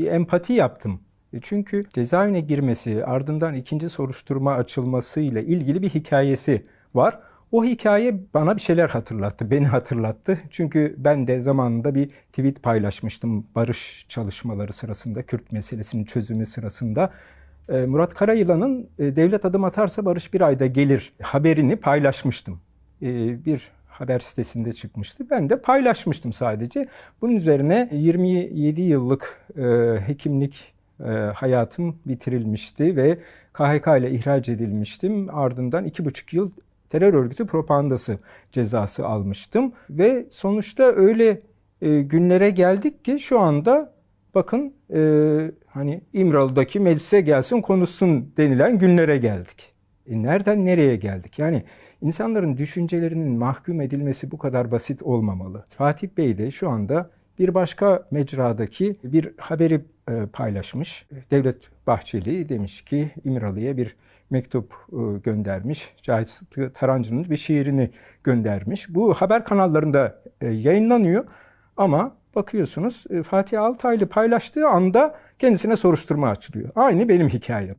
bir empati yaptım. E, Çünkü cezaevine girmesi, ardından ikinci soruşturma açılmasıyla ilgili bir hikayesi var. O hikaye bana bir şeyler hatırlattı, beni hatırlattı. Çünkü ben de zamanında bir tweet paylaşmıştım barış çalışmaları sırasında, Kürt meselesinin çözümü sırasında. E, Murat Karayılan'ın e, devlet adım atarsa barış bir ayda gelir haberini paylaşmıştım. Bir haber sitesinde çıkmıştı. Ben de paylaşmıştım sadece. Bunun üzerine 27 yıllık e, hekimlik e, hayatım bitirilmişti ve KHK ile ihraç edilmiştim. Ardından iki buçuk yıl terör örgütü propagandası cezası almıştım. Ve sonuçta öyle e, günlere geldik ki şu anda bakın e, hani İmralı'daki meclise gelsin konuşsun denilen günlere geldik. E nereden nereye geldik? Yani insanların düşüncelerinin mahkum edilmesi bu kadar basit olmamalı. Fatih Bey de şu anda bir başka mecradaki bir haberi e, paylaşmış. Devlet Bahçeli demiş ki İmralı'ya bir mektup e, göndermiş. Cahit Sıtkı Tarancı'nın bir şiirini göndermiş. Bu haber kanallarında e, yayınlanıyor ama bakıyorsunuz e, Fatih Altaylı paylaştığı anda kendisine soruşturma açılıyor. Aynı benim hikayem.